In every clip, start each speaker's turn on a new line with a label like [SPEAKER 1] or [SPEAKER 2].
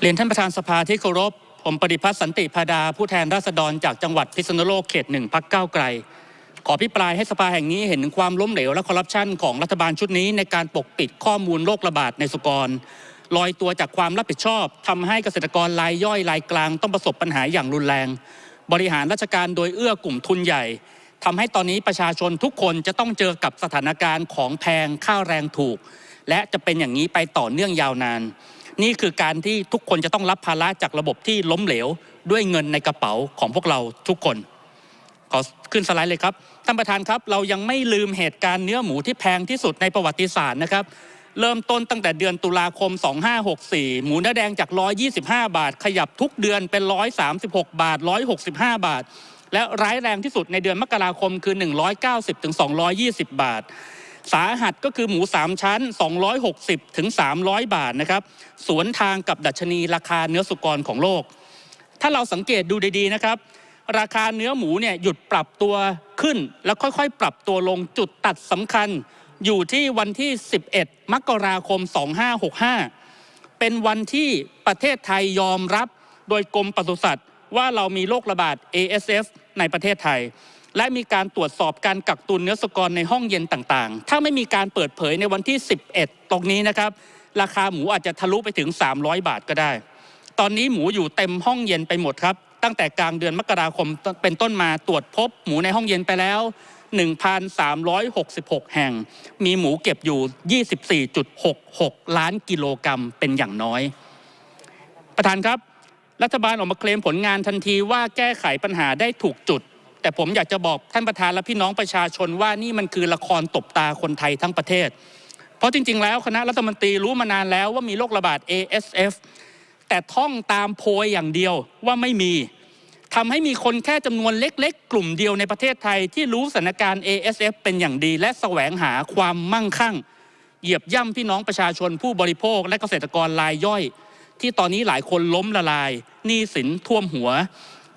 [SPEAKER 1] เรียนท่านประธานสภาที่เคารพ ผมปฏิพัฒน์สันติพาดา ผู้แทนราษฎรจากจังหวัดพิษณุโลกเขตหนึ่งพักเก้าไกล ขอพิปรายให้สภาแห่งนี้เห็นถึงความล้มเหลวและคอร์รัปชันของรัฐบาลชุดนี้ในการปกปิดข้อมูลโรคระบาดในสุกรลอยตัวจากความรับผิดชอบทำให้เกษตรกรรายย่อยรายกลางต้องประสบปัญหาอย่างรุนแรง บริหารราชการโดยเอื้อกลุ่มทุนใหญ่ทำให้ตอนนี้ประชาชนทุกคนจะต้องเจอกับสถานการณ์ของแพงข้าวแรงถูก และจะเป็นอย่างนี้ไปต่อเนื่องยาวนาน นี่คือการที่ทุกคนจะต้องรับภาระจากระบบที่ล้มเหลวด้วยเงินในกระเป๋าของพวกเราทุกคน ขอขึ้นสไลด์เลยครับท่านประธานครับเรายังไม่ลืมเหตุการณ์เนื้อหมูที่แพงที่สุดในประวัติศาสตร์นะครับเริ่มต้นตั้งแต่เดือนตุลาคม 2564 หมูเนื้อแดงจาก 125 บาท ขยับทุกเดือนเป็น 136 บาท 165 บาท และร้ายแรงที่สุดในเดือนมกราคมคือ 190ถึง220 บาท สาหัสก็คือหมู3ชั้น 260ถึง300 บาทนะครับสวนทางกับดัชนีราคาเนื้อสุกรของโลก ถ้าเราสังเกตดูดีๆนะครับ ราคาเนื้อหมูเนี่ยหยุดปรับตัวขึ้น แล้วค่อยๆ ปรับตัวลงจุดตัดสำคัญ อยู่ที่วันที่ 11 มกราคม 2565 เป็นวันที่ประเทศไทยยอมรับ โดยกรมปศุสัตว์ว่าเรามีโรคระบาด ASF ในประเทศไทย และมีการตรวจสอบการกักตุนเนื้อสกรในห้องเย็นต่างๆ ถ้าไม่มีการเปิดเผยในวันที่ 11 ตรงนี้นะครับ ราคาหมูอาจจะทะลุไปถึง 300 บาทก็ได้ ตอนนี้หมูอยู่เต็มห้องเย็นไปหมดครับ ตั้งแต่กลางเดือนมกราคมเป็นต้นมาตรวจพบหมูในห้องเย็นไปแล้ว 1,366 แห่ง มีหมูเก็บอยู่ 24.66 ล้านกิโลกรัมเป็นอย่างน้อย ประธานครับ รัฐบาลออกมาเคลมผลงานทันทีว่าแก้ไขปัญหาได้ถูกจุด แต่ผมอยากจะบอกท่านประธานและพี่น้องประชาชนว่านี่มันคือละครตบตาคนไทยทั้งประเทศ เพราะจริง ๆ แล้วคณะรัฐมนตรีรู้มานานแล้วว่ามีโรคระบาด ASF แต่ท่องตามโพยอย่างเดียวว่าไม่มีทำให้มีคนแค่จำนวนเล็ก ๆ กลุ่มเดียวในประเทศไทยที่รู้สถานการณ์ ASF เป็นอย่างดี และแสวงหาความมั่งคั่ง เหยียบย่ำพี่น้องประชาชนผู้บริโภคและเกษตรกรรายย่อย ที่ตอนนี้หลายคนล้มละลายหนี้สินท่วมหัว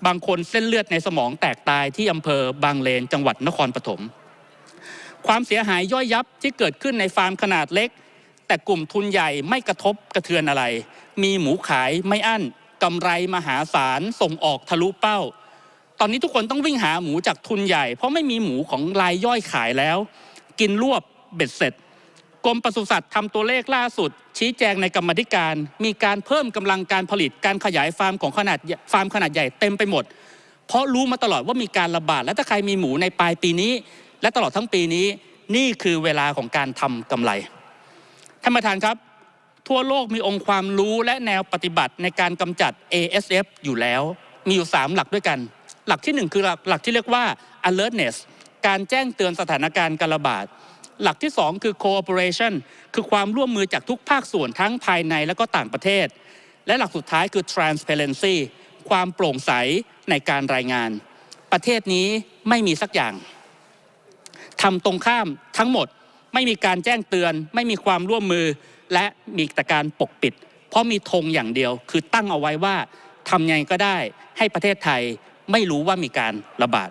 [SPEAKER 1] บางคนเส้นเลือดในสมองแตกตายที่อำเภอบางเลนจังหวัดนครปฐมความเสียหายย่อยยับที่เกิดขึ้นในฟาร์มขนาดเล็ก แต่กลุ่มทุนใหญ่ไม่กระทบกระเทือนอะไร มีหมูขายไม่อั้นกำไรมหาศาลส่งออกทะลุเป้า ตอนนี้ทุกคนต้องวิ่งหาหมูจากทุนใหญ่ เพราะไม่มีหมูของรายย่อยขายแล้ว กินรวบเบ็ดเสร็จ กรมปศุสัตว์ทำตัวเลขล่าสุด ชี้แจงในกรรมธิการ มีการเพิ่มกำลังการผลิตการขยายฟาร์มของขนาดฟาร์มขนาดใหญ่เต็มไปหมด เพราะรู้มาตลอดว่ามีการระบาด และถ้าใครมีหมูในปลายปีนี้ และตลอดทั้งปีนี้นี่คือเวลาของการทำกำไรท่านประธานครับ ทั่วโลกมีองค์ความรู้และแนวปฏิบัติในการกำจัด ASF อยู่แล้ว มีอยู่ 3 หลักด้วยกัน หลักที่ 1 คือหลักหลักที่เรียกว่า alertness การแจ้งเตือนสถานการณ์การระบาด หลักที่ 2 คือ cooperation คือความร่วมมือจากทุกภาคส่วนทั้งภายในและก็ต่างประเทศ และหลักสุดท้ายคือ transparency ความโปร่งใสในการรายงาน ประเทศนี้ไม่มีสักอย่างทำตรงข้ามทั้งหมดไม่มีการแจ้งเตือน ไม่มีความร่วมมือ และมีแต่การปกปิด เพราะมีธงอย่างเดียว คือตั้งเอาไว้ว่าทำยังไงก็ได้ให้ประเทศไทยไม่รู้ว่ามีการระบาด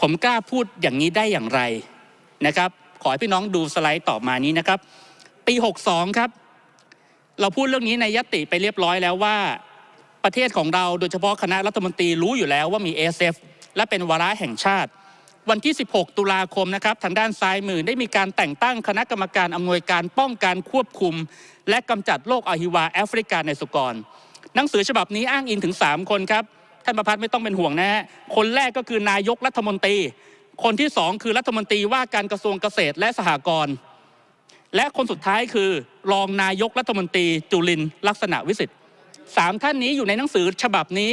[SPEAKER 1] ผมกล้าพูดอย่างนี้ได้อย่างไรนะครับ ขอให้พี่น้องดูสไลด์ต่อมานี้นะครับ ปี 62 ครับ เราพูดเรื่องนี้ในยติไปเรียบร้อยแล้วว่า ประเทศของเราโดยเฉพาะคณะรัฐมนตรีรู้อยู่แล้วว่ามี SF และเป็นวาระแห่งชาติ วันที่ 16 ตุลาคมนะครับ ทางด้านซ้ายมือได้มีการแต่งตั้งคณะกรรมการอำนวยการป้องกันควบคุม และกำจัดโรคอหิวาแอฟริกาในสุกรหนังสือฉบับนี้อ้างอิงถึง 3 คนครับท่านประพัฒน์ไม่ต้องเป็นห่วงนะฮะคนแรกก็คือนายกรัฐมนตรี คนที่สองคือรัฐมนตรีว่าการกระทรวงเกษตรและสหกรณ์และคนสุดท้ายคือรองนายกรัฐมนตรีจุลินลักษณะวิสิทธิ์สามท่านนี้อยู่ในหนังสือฉบับนี้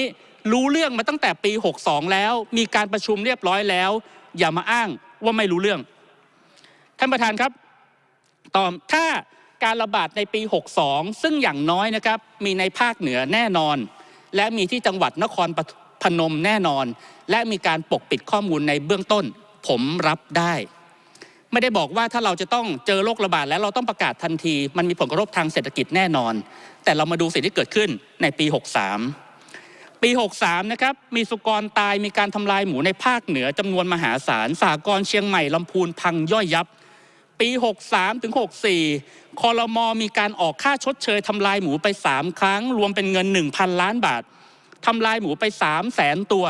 [SPEAKER 1] รู้เรื่องมาตั้งแต่ปี 62 แล้ว มีการประชุมเรียบร้อยแล้ว อย่ามาอ้างว่าไม่รู้เรื่อง ท่านประธานครับต่อถ้าการระบาดในปี 62 ซึ่งอย่างน้อยนะครับ มีในภาคเหนือแน่นอน และมีที่จังหวัดนคร พนมแน่นอน และมีการปกปิดข้อมูลในเบื้องต้น ผมรับได้ ไม่ได้บอกว่าถ้าเราจะต้องเจอโรคระบาดแล้วเราต้องประกาศทันที มันมีผลกระทบทางเศรษฐกิจแน่นอน แต่เรามาดูสิ่งที่เกิดขึ้นในปี 63 ปี 63 นะครับมีสุกรตายมีการทำลายหมูในภาคเหนือจำนวนมหาศาลสากรเชียงใหม่ลำพูนพังย่อยยับปปี63 ถึง 64 คอรมอมีการออกค่าชดเชยทำลายหมูไป 3 ครั้ง รวมเป็นเงิน 1,000 ล้านบาท ทำลายหมูไป3แสนตัว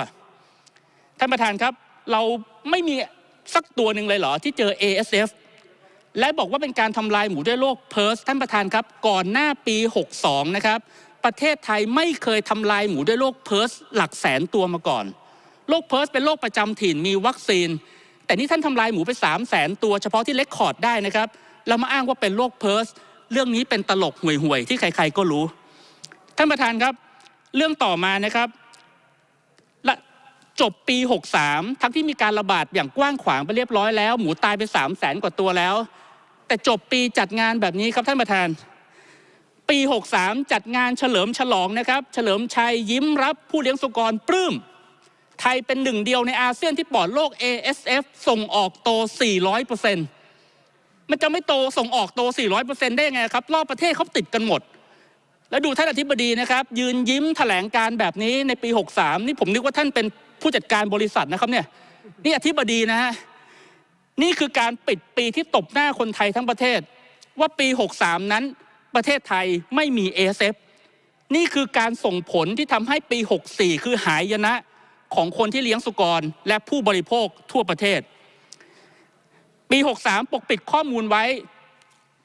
[SPEAKER 1] ท่านประธานครับ เราไม่มีสักตัวหนึ่งเลยเหรอที่เจอ ASF และบอกว่าเป็นการทำลายหมูด้วยโรคเพิร์สท่านประธานครับ ก่อนหน้าปี 62 นะครับ ประเทศไทยไม่เคยทำลายหมูด้วยโรคเพิร์สหลักแสนตัวมาก่อนโรคเพิร์สเป็นโรคประจำถิ่นมีวัคซีน แต่นี่ท่านทำลายหมูไป 3 0 0แสนตัวเฉพาะที่เลคคอร์ดได้นะครับเรามาอ้างว่าเป็นโรคเพิร์สเรื่องนี้เป็นตลกห่วยๆ ที่ใครๆก็รู้ ท่านประธานครับ เรื่องต่อมานะครับจบปี 63 ทั้งที่มีการระบาดอย่างกว้างขวางไปเรียบร้อยแล้ว หมูตายไป 3 0 0แสนกว่าตัวแล้ว แต่จบปีจัดงานแบบนี้ครับท่านประธาน ปี 63 จัดงานเฉลิมฉลองนะครับ เฉลิมชัยยิ้มรับผู้เลี้ยงสุกรปลื้ม ไทยเป็นหนึ่งเดียวในอาเซียนที่ปลอดโลก ASF ส่งออกโต 400%มันจะไม่โตส่งออกโต 400%ได้ยังไงครับ รอบประเทศเขาติดกันหมด แล้วดูท่านอธิบดีนะครับ ยืนยิ้มแถลงการแบบนี้ในปี 63 นี่ผมนึกว่าท่านเป็นผู้จัดการบริษัทนะครับเนี่ยนี่อธิบดีนะฮะนี่คือการปิดปีที่ตบหน้าคนไทยทั้งประเทศ ว่าปี 63 นั้นประเทศไทยไม่มี ASF นี่คือการส่งผลที่ทำให้ปี 64 คือหายนะของคนที่เลี้ยงสุกร และผู้บริโภคทั่วประเทศ ปี 63 ปกปิดข้อมูลไว้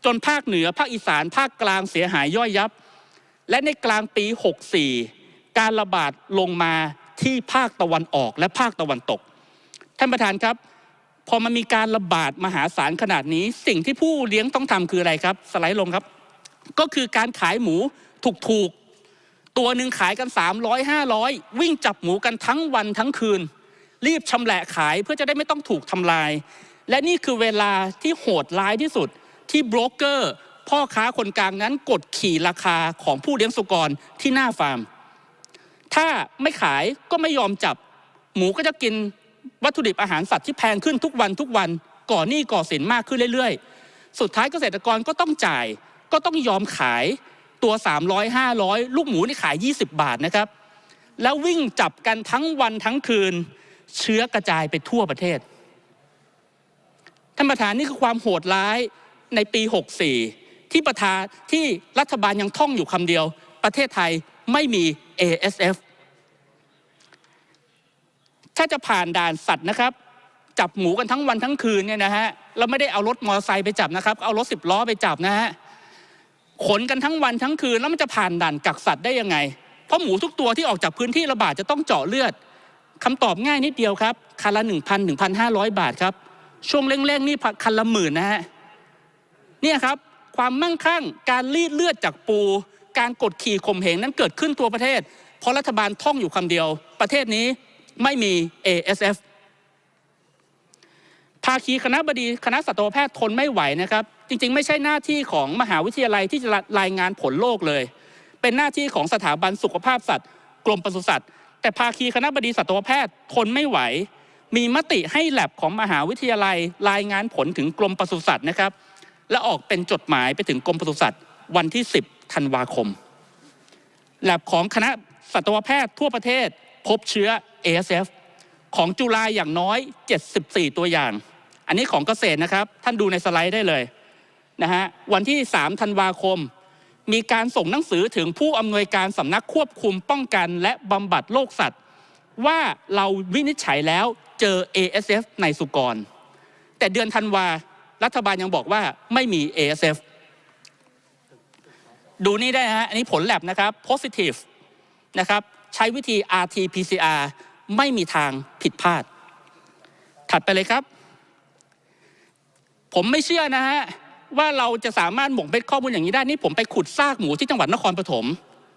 [SPEAKER 1] จนภาคเหนือ ภาคอีสาน ภาคกลางเสียหายย่อยยับ และในกลางปี 64 การระบาดลงมาที่ภาคตะวันออกและภาคตะวันตก ท่านประธานครับ พอมันมีการระบาดมหาศาลขนาดนี้ สิ่งที่ผู้เลี้ยงต้องทำคืออะไรครับ สไลด์ลงครับ ก็คือการขายหมูถูกๆ ตัวหนึ่งขายกัน 300 500 วิ่งจับหมูกันทั้งวันทั้งคืน รีบชำแหละขายเพื่อจะได้ไม่ต้องถูกทำลาย และนี่คือเวลาที่โหดร้ายที่สุดที่โบรกเกอร์ พ่อค้าคนกลางนั้นกดขี่ราคาของผู้เลี้ยงสุกรที่หน้าฟาร์ม ถ้าไม่ขายก็ไม่ยอมจับ หมูก็จะกินวัตถุดิบอาหารสัตว์ที่แพงขึ้นทุกวันทุกวันก่อหนี้ก่อสินมากขึ้นเรื่อยๆ สุดท้ายเกษตรกรก็ต้องจ่าย ก็ต้องยอมขายตัว 300 500 ลูกหมูนี่ขาย 20 บาทนะครับ แล้ววิ่งจับกันทั้งวันทั้งคืน เชื้อกระจายไปทั่วประเทศท่านประธานนี่คือความโหดร้ายในปี 64 ที่ประธานที่รัฐบาลยังท่องอยู่คำเดียว ประเทศไทยไม่มี ASF ถ้าจะผ่านด่านสัตว์นะครับ จับหมูกันทั้งวันทั้งคืนเนี่ยนะฮะเราไม่ได้เอารถมอเตอร์ไซค์ไปจับนะครับเอารถสิบล้อไปจับนะฮะขนกันทั้งวันทั้งคืนแล้วมันจะผ่านด่านกักสัตว์ได้ยังไง เพราะหมูทุกตัวที่ออกจากพื้นที่ระบาดจะต้องเจาะเลือดคำตอบง่ายนิดเดียวครับคันละหนึ่งพันหนึ่งพันห้าร้อยบาทครับ ช่วงเร่งๆนี่คันละหมื่นนะฮะเนี่ยครับ ความมั่งคั่ง การรีดเลือดจากปู การกดขี่ข่มเหงนั้นเกิดขึ้นตัวประเทศ เพราะรัฐบาลท่องอยู่คำเดียว ประเทศนี้ไม่มี ASF ภาคีคณะบดีคณะสัตวแพทย์ทนไม่ไหวนะครับ จริงๆ ไม่ใช่หน้าที่ของมหาวิทยาลัยที่จะรายงานผลโลกเลย เป็นหน้าที่ของสถาบันสุขภาพสัตว์ กรมปศุสัตว์ แต่ภาคีคณะบดีสัตวแพทย์ทนไม่ไหว มีมติให้แลบของมหาวิทยาลัยรายงานผลถึงกรมปศุสัตว์นะครับ และออกเป็นจดหมายไปถึงกรมปศุสัตว์วันที่ 10ธันวาคมแลบของคณะสัตวแพทย์ทั่วประเทศพบเชื้อ ASF ของจุฬาอย่างน้อย 74 ตัวอย่าง อันนี้ของเกษตรนะครับ ท่านดูในสไลด์ได้เลยนะฮะวันที่ 3 ธันวาคม มีการส่งหนังสือถึงผู้อำนวยการสำนักควบคุมป้องกันและบำบัดโรคสัตว์ ว่าเราวินิจฉัยแล้วเจอ ASF ในสุกร แต่เดือนธันวา รัฐบาลยังบอกว่าไม่มี ASF ดูนี่ได้นะฮะ อันนี้ผลแลบนะครับ positive นะครับ ใช้วิธี RT-PCR ไม่มีทางผิดพลาด ถัดไปเลยครับ ผมไม่เชื่อนะฮะ ว่าเราจะสามารถหมกเม็ดข้อมูลอย่างนี้ได้ นี่ผมไปขุดซากหมูที่จังหวัดนครปฐม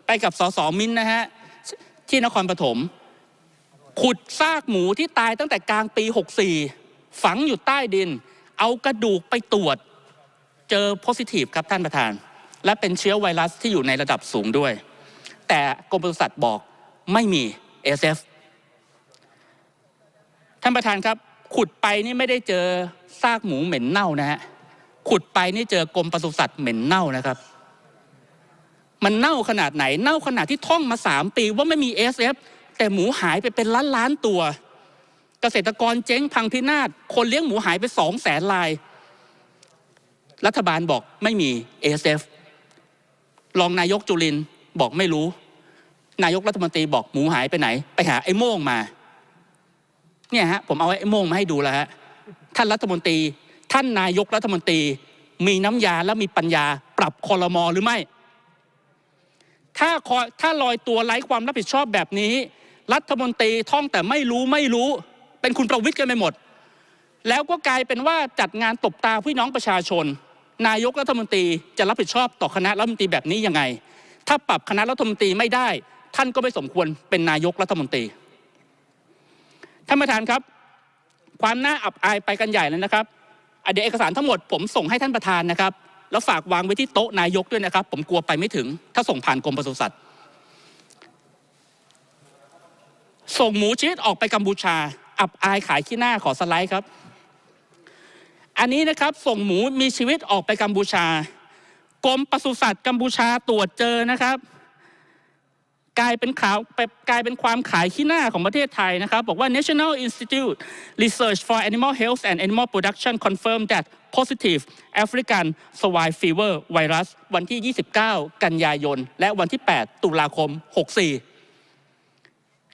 [SPEAKER 1] ไปกับสสมินนะฮะ ที่นครปฐม ขุดซากหมูที่ตายตั้งแต่กลางปี 64 ฝังอยู่ใต้ดิน เอากระดูกไปตรวจเจอโพซิทีฟครับท่านประธาน และเป็นเชื้อไวรัสที่อยู่ในระดับสูงด้วย แต่กรมปศุสัตว์บอกไม่มี SF ท่านประธานครับขุดไปนี่ไม่ได้เจอซากหมูเหม็นเน่านะฮะขุดไปนี่เจอกรมปศุสัตว์เหม็นเน่านะครับ มันเน่าขนาดไหนเน่าขนาดที่ท่องมาสามปีว่าไม่มี SF แต่หมูหายไปเป็นล้านล้านตัว ษตรกรเจ๊งพังพินาศคนเลี้ยงหมูหายไปสองแสนลาย รัฐบาลบอกไม่มี ASF รองนายกจุลินบอกไม่รู้ นายกรัฐมนตรีบอกหมูหายไปไหน ไปหาไอ้โม่งมา เนี่ยฮะผมเอาไอ้โม่งมาให้ดูแล้วฮะท่านรัฐมนตรี ท่านนายกรัฐมนตรี มีน้ำยาและมีปัญญาปรับคอรมอหรือไม่ ถ้าคอยถ้าลอยตัวไร้ความรับผิดชอบแบบนี้ รัฐมนตรีท่องแต่ไม่รู้ไม่รู้ เป็นคุณประวิทย์กันไปหมด แล้วก็กลายเป็นว่าจัดงานตบตาพี่น้องประชาชน นายกรัฐมนตรีจะรับผิดชอบต่อคณะรัฐมนตรีแบบนี้ยังไง ถ้าปรับคณะรัฐมนตรีไม่ได้ ท่านก็ไม่สมควรเป็นนายกรัฐมนตรีท่านประธานครับ ความน่าอับอายไปกันใหญ่เลยนะครับเดี๋ยวเอกสารทั้งหมดผมส่งให้ท่านประธานนะครับ แล้วฝากวางไว้ที่โต๊ะนายกด้วยนะครับ ผมกลัวไปไม่ถึง ถ้าส่งผ่านกรมปศุสัตว์ส่งหมูชีสออกไปกัมพูชา อับอายขายขี้หน้าขอสไลด์ครับ อันนี้นะครับส่งหมูมีชีวิตออกไปกัมพูชากรมปศุสัตว์กัมพูชาตรวจเจอนะครับ กลายเป็นข่าวกลายเป็นความขายขี้หน้าของประเทศไทยนะครับ บอกว่า National Institute Research for Animal Health and Animal Production confirmed that positive African swine fever virus วันที่ 29 กันยายน และวันที่ 8 ตุลาคม 64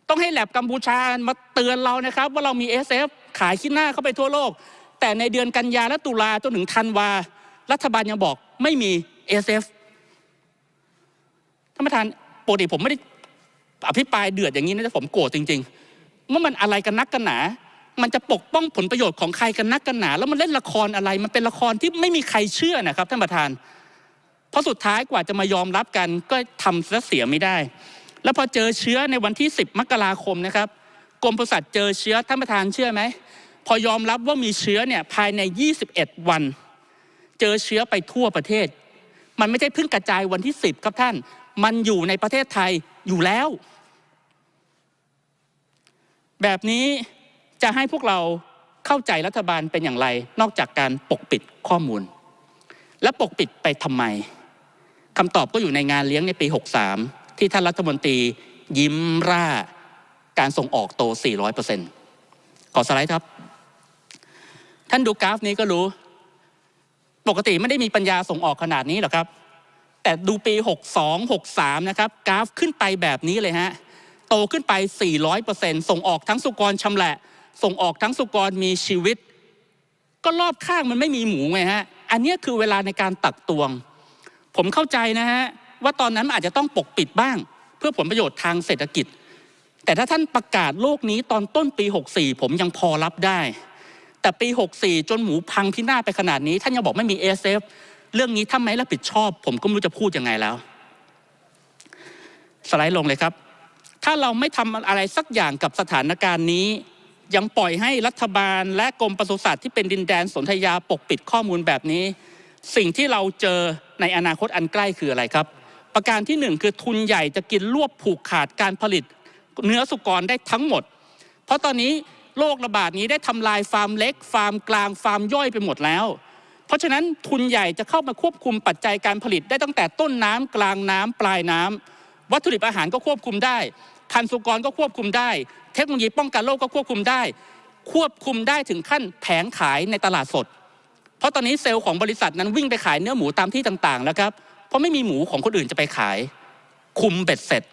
[SPEAKER 1] ต้องให้แลบกัมพูชามาเตือนเรานะครับ ว่าเรามี SF ขายขี้หน้าเข้าไปทั่วโลก แต่ในเดือนกันยาและตุลาจนถึงธันวา รัฐบาลยังบอกไม่มี SF ท่านประธานปกติผมไม่ได้อภิปรายเดือดอย่างนี้นะแต่ผมโกรธจริงๆว่ามันอะไรกันนักกันหนา มันจะปกป้องผลประโยชน์ของใครกันนักกันหนา แล้วมันเล่นละครอะไร มันเป็นละครที่ไม่มีใครเชื่อนะครับท่านประธาน เพราะสุดท้ายกว่าจะมายอมรับกันก็ทำซะเสียไม่ได้ แล้วพอเจอเชื้อในวันที่ 10 มกราคมนะครับกรมปศุสัตว์เจอเชื้อท่านประธานเชื่อไหมพอยอมรับว่ามีเชื้อเนี่ยภายใน 21 วัน เจอเชื้อไปทั่วประเทศ มันไม่ใช่เพิ่งกระจายวันที่ 10 ครับท่าน มันอยู่ในประเทศไทยอยู่แล้ว แบบนี้จะให้พวกเราเข้าใจรัฐบาลเป็นอย่างไร นอกจากการปกปิดข้อมูล และปกปิดไปทำไมคำตอบก็อยู่ในงานเลี้ยงในปี 63 ที่ท่านรัฐมนตรียิ้มร่าการส่งออกโต 400%ขอสไลด์ครับ ท่านดูกราฟนี้ก็รู้ ปกติไม่ได้มีปัญญาส่งออกขนาดนี้หรอกครับ แต่ดูปี 62 63 นะครับ กราฟขึ้นไปแบบนี้เลยฮะ โตขึ้นไป 400%ส่งออกทั้งสุกรชำแหละ ส่งออกทั้งสุกรมีชีวิต ก็รอบข้างมันไม่มีหมูไงฮะ อันนี้คือเวลาในการตักตวง ผมเข้าใจนะฮะ ว่าตอนนั้นอาจจะต้องปกปิดบ้าง เพื่อผลประโยชน์ทางเศรษฐกิจ แต่ถ้าท่านประกาศโลกนี้ตอนต้นปี 64 ผมยังพอรับได้ แต่ปี 64 จนหมูพังพินาศไปขนาดนี้ ท่านยังบอกไม่มี SF เรื่องนี้ถ้าไม่รับผิดชอบ ผมก็ไม่รู้จะพูดยังไงแล้ว สไลด์ลงเลยครับ ถ้าเราไม่ทำอะไรสักอย่างกับสถานการณ์นี้ยังปล่อยให้รัฐบาลและกรมปศุสัตว์ที่เป็นดินแดนสนธยาปกปิดข้อมูลแบบนี้ สิ่งที่เราเจอในอนาคตอันใกล้คืออะไรครับ ประการที่หนึ่งคือทุนใหญ่จะกินรวบผูกขาดการผลิตเนื้อสุกรได้ทั้งหมด เพราะตอนนี้โรคระบาดนี้ได้ทำลายฟาร์มเล็ก ฟาร์มกลางฟาร์มย่อยไปหมดแล้ว เพราะฉะนั้นทุนใหญ่จะเข้ามาควบคุมปัจจัยการผลิตได้ตั้งแต่ต้นน้ำกลางน้ำปลายน้ำวัตถุดิบอาหารก็ควบคุมได้ พันธุ์สุกรก็ควบคุมได้ เทคโนโลยีป้องกันโรคก็ควบคุมได้ ควบคุมได้ถึงขั้นแผงขายในตลาดสด เพราะตอนนี้เซลล์ของบริษัทนั้นวิ่งไปขายเนื้อหมูตามที่ต่างๆแล้วครับ ราะไม่มีหมูของคนอื่นจะไปขาย คุมเบ็ดเสร็จ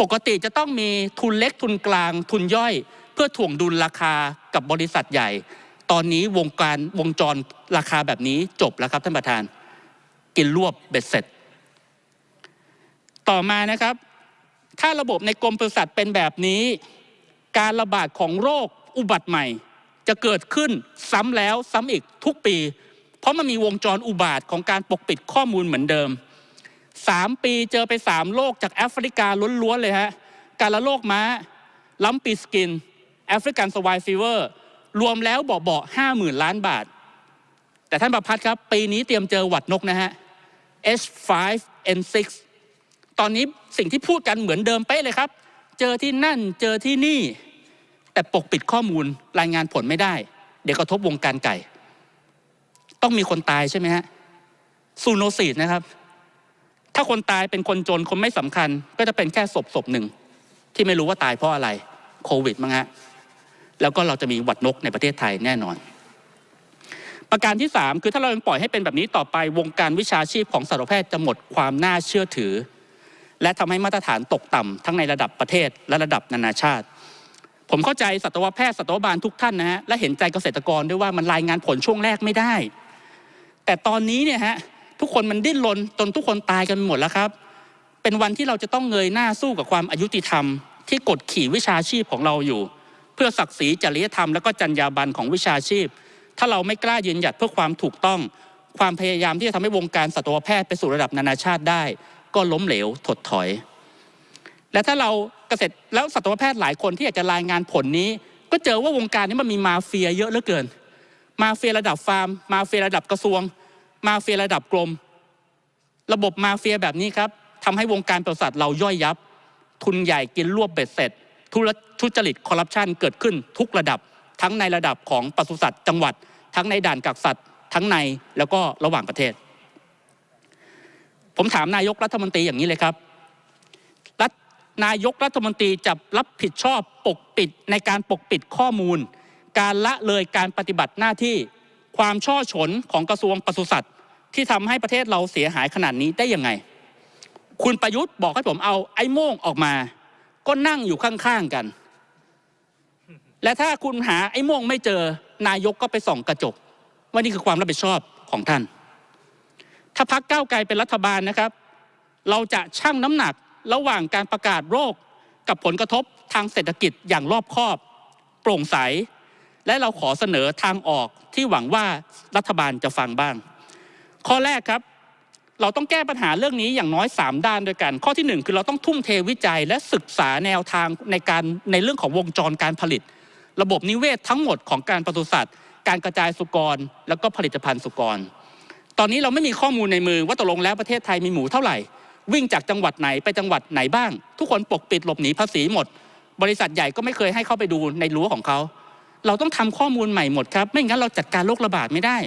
[SPEAKER 1] ปกติจะต้องมีทุนเล็กทุนกลาง ทุนย่อย เพื่อถ่วงดุลราคากับบริษัทใหญ่ ตอนนี้วงการวงจรราคาแบบนี้จบแล้วครับท่านประธาน กินรวบเบ็ดเสร็จ ต่อมานะครับ ถ้าระบบในกรมปศุสัตว์เป็นแบบนี้ การระบาดของโรคอุบัติใหม่ จะเกิดขึ้นซ้ำแล้วซ้ำอีกทุกปี เพราะมันมีวงจรอุบาทของการปกปิดข้อมูลเหมือนเดิมสามปีเจอไปสามโรคจากแอฟริกาล้วนๆเลยฮะการละโรคม้าลัมปีสกินแอฟริกันสวายฟีเวอร์รวมแล้วบอกบอกห้าหมื่นล้านบาท แต่ท่านประพัฒครับ ปีนี้เตรียมเจอหวัดนกนะฮะ H5N6 ตอนนี้สิ่งที่พูดกันเหมือนเดิมเป๊ะเลยครับ เจอที่นั่นเจอที่นี่ แต่ปกปิดข้อมูลรายงานผลไม่ได้ เดี๋ยวกระทบวงการไก่ ต้องมีคนตายใช่ไหมฮะซูโนซีดนะครับ ถ้าคนตายเป็นคนจนคนไม่สำคัญ ก็จะเป็นแค่ศพศพหนึ่ง ที่ไม่รู้ว่าตายเพราะอะไรโควิดมั้งฮะแล้วก็เราจะมีหวัดนกในประเทศไทยแน่นอน ประการที่ 3 คือถ้าเรายังปล่อยให้เป็นแบบนี้ต่อไปวงการวิชาชีพของสัตวแพทย์จะหมดความน่าเชื่อถือ และทำให้มาตรฐานตกต่ำทั้งในระดับประเทศและระดับนานาชาติ ผมเข้าใจสัตวแพทย์สัตวบาลทุกท่านนะฮะและเห็นใจเกษตรกรด้วยว่ามันรายงานผลช่วงแรกไม่ได้ แต่ตอนนี้เนี่ยฮะทุกคนมันดิ้นรนจนทุกคนตายกันหมดแล้วครับ เป็นวันที่เราจะต้องเงยหน้าสู้กับความอายุติธรรม ที่กดขี่วิชาชีพของเราอยู่ เพื่อศักดิ์ศรีจริยธรรมและก็จรรยาบรรณของวิชาชีพ ถ้าเราไม่กล้ายืนหยัดเพื่อความถูกต้อง ความพยายามที่จะทำให้วงการสัตวแพทย์ไปสู่ระดับนานาชาติได้ ก็ล้มเหลวถดถอย และถ้าเราเกษตรแล้วสัตวแพทย์หลายคนที่อยากจะรายงานผลนี้ ก็เจอว่าวงการนี้มันมีมาเฟียเยอะเหลือเกิน มาเฟียระดับฟาร์ม มาเฟียระดับกระทรวง มาเฟียระดับกรม ระบบมาเฟียแบบนี้ครับทำให้วงการปศุสัตว์เราย่อยยับ ทุนใหญ่กินรวบเบ็ดเสร็จทุรทุจริตคอร์รัปชันเกิดขึ้นทุกระดับ ทั้งในระดับของปศุสัตว์จังหวัด ทั้งในด่านกักสัตว์ ทั้งในแล้วก็ระหว่างประเทศ ผมถามนายกรัฐมนตรีอย่างนี้เลยครับรัฐนายกรัฐมนตรีจะรับผิดชอบปกปิดในการปกปิดข้อมูล การละเลยการปฏิบัติหน้าที่ความช่อฉนของกระทรวงปศุสัตว์ที่ทำให้ประเทศเราเสียหายขนาดนี้ได้ยังไง คุณประยุทธ์บอกให้ผมเอาไอ้โม่งออกมา ก็นั่งอยู่ข้างๆกัน และถ้าคุณหาไอ้โม่งไม่เจอนายกก็ไปส่องกระจก ว่านี่คือความรับผิดชอบของท่าน ถ้าพักเก้าไกลเป็นรัฐบาลนะครับ เราจะชั่งน้ำหนักระหว่างการประกาศโรคกับผลกระทบทางเศรษฐกิจอย่างรอบคอบ โปร่งใส และเราขอเสนอทางออกที่หวังว่ารัฐบาลจะฟังบ้าง ข้อแรกครับ เราต้องแก้ปัญหาเรื่องนี้อย่างน้อย 3 ด้านด้วยกัน ข้อที่ 1 คือเราต้องทุ่มเทวิจัยและศึกษาแนวทางในการในเรื่องของวงจรการผลิต ระบบนิเวศทั้งหมดของการปศุสัตว์ การกระจายสุกร แล้วก็ผลิตภัณฑ์สุกร ตอนนี้เราไม่มีข้อมูลในมือว่าตกลงแล้วประเทศไทยมีหมูเท่าไหร่ วิ่งจากจังหวัดไหนไปจังหวัดไหนบ้าง ทุกคนปกปิดหลบหนีภาษีหมด บริษัทใหญ่ก็ไม่เคยให้เข้าไปดูในรั้วของเขา เราต้องทำข้อมูลใหม่หมดครับ ไม่งั้นเราจัดการโรคระบาดไม่ได้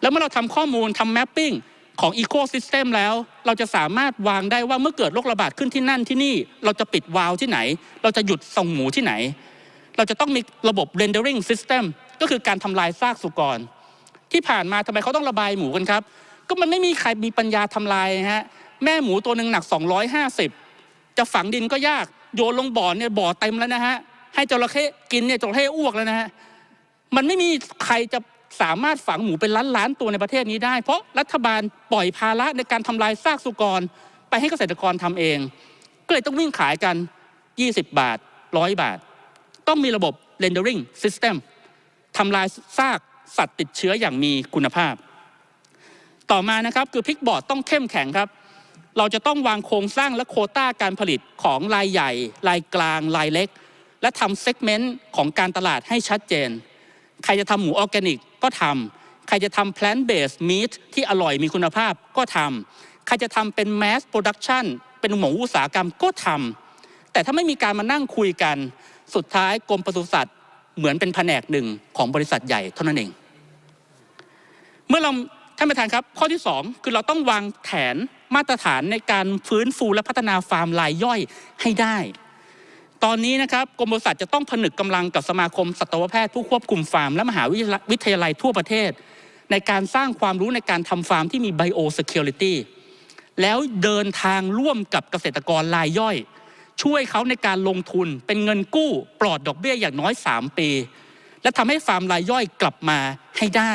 [SPEAKER 1] แล้วเมื่อเราทำข้อมูลทำแมปปิ้งของอีโคซิสเต็มแล้ว เราจะสามารถวางได้ว่าเมื่อเกิดโรคระบาดขึ้นที่นั่นที่นี่ เราจะปิดวาล์วที่ไหน เราจะหยุดส่งหมูที่ไหน เราจะต้องมีระบบ rendering system ก็คือการทำลายซากสุกร ที่ผ่านมาทำไมเขาต้องระบายหมูกันครับ ก็มันไม่มีใครมีปัญญาทำลายฮะแม่หมูตัวหนึ่งหนัก 250 จะฝังดินก็ยากโยนลงบ่อเนี่ยบ่อเต็มแล้วนะฮะ ให้จระเข้กินเนี่ยจระเข้อ้วกแล้วนะฮะมันไม่มีใครจะสามารถฝังหมูเป็นล้านล้านตัวในประเทศนี้ได้ เพราะรัฐบาลปล่อยภาระในการทำลายซากสุกร ไปให้เกษตรกรทำเอง ก็เลยต้องวิ่งขายกัน 20 บาท 100 บาท ต้องมีระบบ rendering system ทำลายซากสัตว์ติดเชื้ออย่างมีคุณภาพ ต่อมานะครับคือพิกบอร์ดต้องเข้มแข็งครับ เราจะต้องวางโครงสร้างและโคต้าการผลิตของรายใหญ่ รายกลาง รายเล็ก และทำเซกเมนต์ของการตลาดให้ชัดเจน ใครจะทำหมูออร์แกนิกก็ทำใครจะทำ plant based meat ที่อร่อยมีคุณภาพก็ทำใครจะทำเป็น mass production เป็นหมูอุตสาหกรรมก็ทำแต่ถ้าไม่มีการมานั่งคุยกัน สุดท้ายกรมปศุสัตว์เหมือนเป็นแผนกหนึ่งของบริษัทใหญ่เท่านั้นเอง เมื่อเราท่านประธานครับ ข้อที่ 2 คือเราต้องวางแผนมาตรฐานในการฟื้นฟูและพัฒนาฟาร์มรายย่อยให้ได้ ตอนนี้นะครับกรมปศุสัตว์จะต้องผนึกกำลังกับสมาคมสัตวแพทย์ผู้ควบคุมฟาร์มและมหาวิทยาลัยทั่วประเทศ ในการสร้างความรู้ในการทำฟาร์มที่มี Bio Security แล้วเดินทางร่วมกับเกษตรกรรายย่อย ช่วยเขาในการลงทุนเป็นเงินกู้ปลอดดอกเบี้ยอย่างน้อย 3 ปี และทำให้ฟาร์มรายย่อยกลับมาให้ได้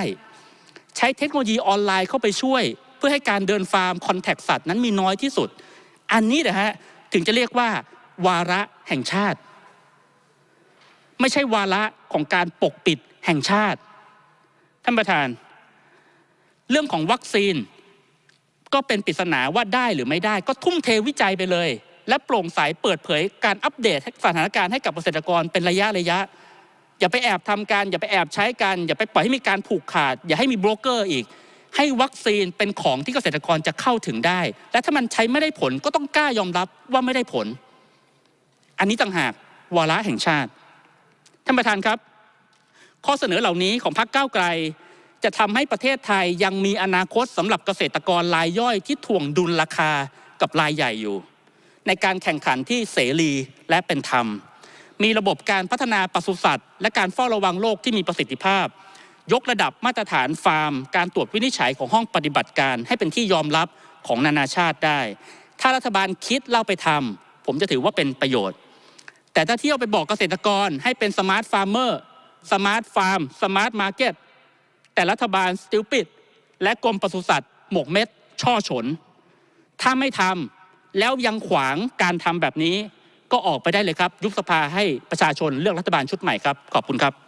[SPEAKER 1] ใช้เทคโนโลยีออนไลน์เข้าไปช่วย เพื่อให้การเดินฟาร์มคอนแทคสัตว์นั้นมีน้อยที่สุด อันนี้นะฮะถึงจะเรียกว่า วาระแห่งชาติ ไม่ใช่วาระของการปกปิดแห่งชาติ ท่านประธาน เรื่องของวัคซีน ก็เป็นปริศนาว่าได้หรือไม่ได้ ก็ทุ่มเทวิจัยไปเลย และโปร่งใสเปิดเผยการอัปเดตสถานการณ์ให้กับเกษตรกรเป็นระยะระยะ อย่าไปแอบทำการอย่าไปแอบใช้กัน อย่าไปปล่อยให้มีการผูกขาด อย่าให้มีโบรกเกอร์อีกให้วัคซีนเป็นของที่เกษตรกรจะเข้าถึงได้ และถ้ามันใช้ไม่ได้ผลก็ต้องกล้ายอมรับว่าไม่ได้ผล อันนี้ต่างหากวาระแห่งชาติ ท่านประธานครับ ข้อเสนอเหล่านี้ของพรรคก้าวไกล จะทำให้ประเทศไทยยังมีอนาคตสำหรับเกษตรกรรายย่อยที่ถ่วงดุลราคากับรายใหญ่อยู่ ในการแข่งขันที่เสรีและเป็นธรรม มีระบบการพัฒนาปศุสัตว์ และการเฝ้าระวังโรคที่มีประสิทธิภาพ ยกระดับมาตรฐานฟาร์ม การตรวจวินิจฉัยของห้องปฏิบัติการ ให้เป็นที่ยอมรับของนานาชาติได้ ถ้ารัฐบาลคิดเล่าไปทำผมจะถือว่าเป็นประโยชน์ แต่ถ้าเที่ยวไปบอกเกษตรกรให้เป็นสมาร์ทฟาร์มเมอร์สมาร์ทฟาร์มสมาร์ทมาร์เก็ตแต่รัฐบาลสติลปิด และกรมปศุสัตว์หมกเม็ด ช่อฉน ถ้าไม่ทำแล้วยังขวางการทำแบบนี้ ก็ออกไปได้เลยครับ ยุบสภาให้ประชาชนเลือกรัฐบาลชุดใหม่ครับ ขอบคุณครับ